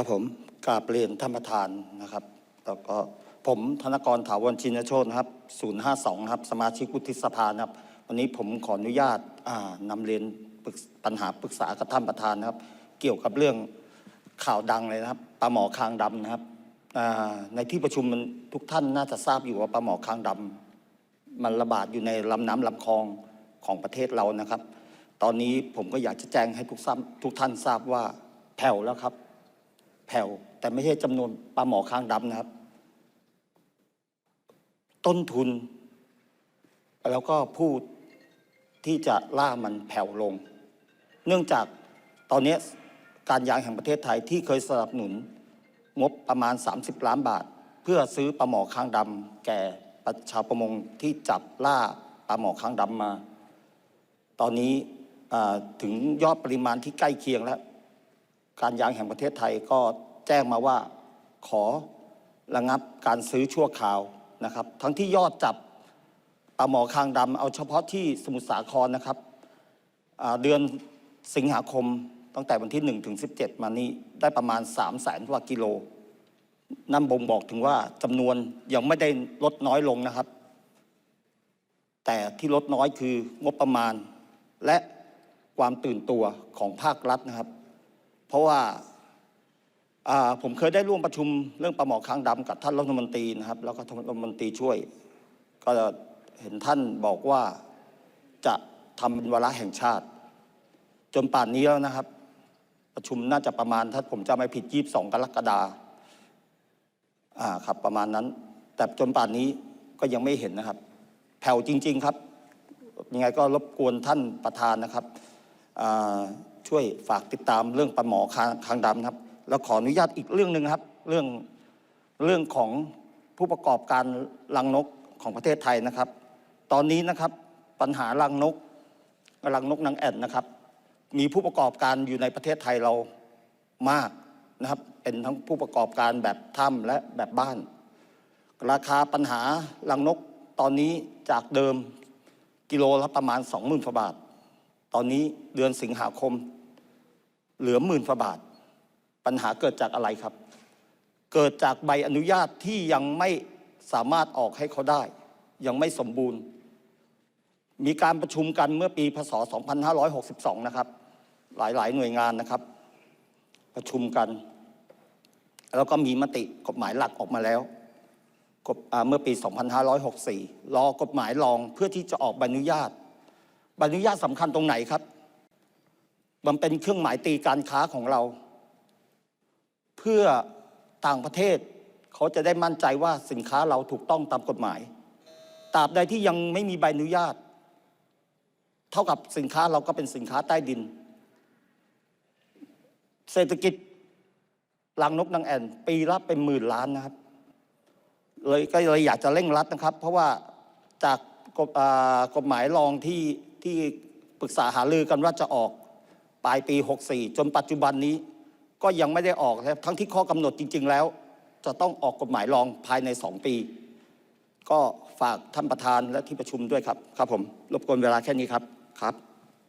ครับผมกราบเรียนท่านประธานนะครับ แล้วก็ผมธนกรถาวรชินโชตนะครับ 052 ครับ สมาชิกวุฒิสภานะครับ วันนี้ผมขออนุญาตอ่านำเรียนป,ปัญหาปรึกษากับท่านประธานนะครับ เกี่ยวกับเรื่องข่าวดังเลยนะครับปลาหมอคางดำนะครับในที่ประชุมมันทุกท่านน่าจะทราบอยู่ว่าปลาหมอคางดำมันระบาดอยู่ในลำน้ำลำคลองของประเทศเรานะครับ ตอนนี้ผมก็อยากจะแจ้งให้ทุกท่านทุกท่านทราบว่าแผ่วแล้วครับ แผ่วแต่ไม่ใช่จำนวนปลาหมอค้างดำนะครับ ต้นทุน แล้วก็ผู้ที่จะล่ามันแผ่วลง เนื่องจากตอนนี้การยางแห่งประเทศไทยที่เคยสนับสนุนงบประมาณ 30 ล้านบาท เพื่อซื้อปลาหมอค้างดำแก่ประชาวประมงที่จับล่าปลาหมอค้างดำมา ตอนนี้ถึงยอดปริมาณที่ใกล้เคียงแล้ว การยางแห่งประเทศไทยก็ แจ้งมาว่าขอระงับการซื้อชั่วคราวนะครับ ทั้งที่ยอดจับปลาหมอคางดำเอาเฉพาะที่สมุทรสาครนะครับเดือนสิงหาคมตั้งแต่วันที่1ถึง17 มานี้ได้ประมาณ 3 0 0แสนกว่ากิโลนั่นบ่งบอกถึงว่าจำนวนยังไม่ได้ลดน้อยลงนะครับ แต่ที่ลดน้อยคืองบประมาณ และความตื่นตัวของภาครัฐนะครับ เพราะว่า ผมเคยได้ร่วมประชุมเรื่องปลาหมอค้างดำกับท่านรัฐมนตรีนะครับ แล้วก็ท่านรัฐมนตรีช่วย ก็เห็นท่านบอกว่าจะทำเป็นวาระแห่งชาติ จนป่านนี้แล้วนะครับ ประชุมน่าจะประมาณถ้าผมจะไม่ผิด22กรกฎาอ่าครับประมาณนั้น แต่จนป่านนี้ก็ยังไม่เห็นนะครับ แผ่วจริง ๆครับ ยังไงก็รบกวนท่านประธานนะครับช่วยฝากติดตามเรื่องปลาหมอคางคางดำครับ แล้วขออนุญาตอีกเรื่องหนึ่งครับ เรื่องเรื่องของผู้ประกอบการลังนกของประเทศไทยนะครับ ตอนนี้นะครับปัญหาลังนกลังนกนางแอ่นนะครับ มีผู้ประกอบการอยู่ในประเทศไทยเรามากนะครับ เป็นทั้งผู้ประกอบการแบบถ้ำและแบบบ้าน ราคาปัญหาลังนกตอนนี้จากเดิมกิโลละประมาณ 20,000กว่าบาท ตอนนี้เดือนสิงหาคม เหลือหมื่นกว่าบาท ปัญหาเกิดจากอะไรครับ เกิดจากใบอนุญาตที่ยังไม่สามารถออกให้เขาได้ ยังไม่สมบูรณ์ มีการประชุมกันเมื่อปีพศ 2562 นะครับ หลายๆ หน่วยงานนะครับ ประชุมกัน แล้วก็มีมติกฎหมายหลักออกมาแล้วเมื่อปี 2564 รอกฎหมายรองเพื่อที่จะออกใบอนุญาต ใบอนุญาตสำคัญตรงไหนครับ มันเป็นเครื่องหมายตีการค้าของเรา เพื่อต่างประเทศ เขาจะได้มั่นใจว่าสินค้าเราถูกต้องตามกฎหมายตราบใดที่ยังไม่มีใบอนุญาต เท่ากับสินค้าเราก็เป็นสินค้าใต้ดิน เศรษฐกิจลังนกนางแอ่นปีละเป็นหมื่นล้านนะครับเลยก็เลยอยากจะเร่งรัดนะครับ เพราะว่าจากกฎกฎหมายรองที่ที่ปรึกษาหารือกันว่าจะออกปลายปี 64 จนปัจจุบันนี้ ก็ยังไม่ได้ออกนะครับทั้งที่ข้อกำหนดจริง ๆ แล้ว จะต้องออกกฎหมายรองภายใน 2 ปี ก็ฝากท่านประธานและที่ประชุมด้วยครับครับผมรบกวนเวลาแค่นี้ครับครับ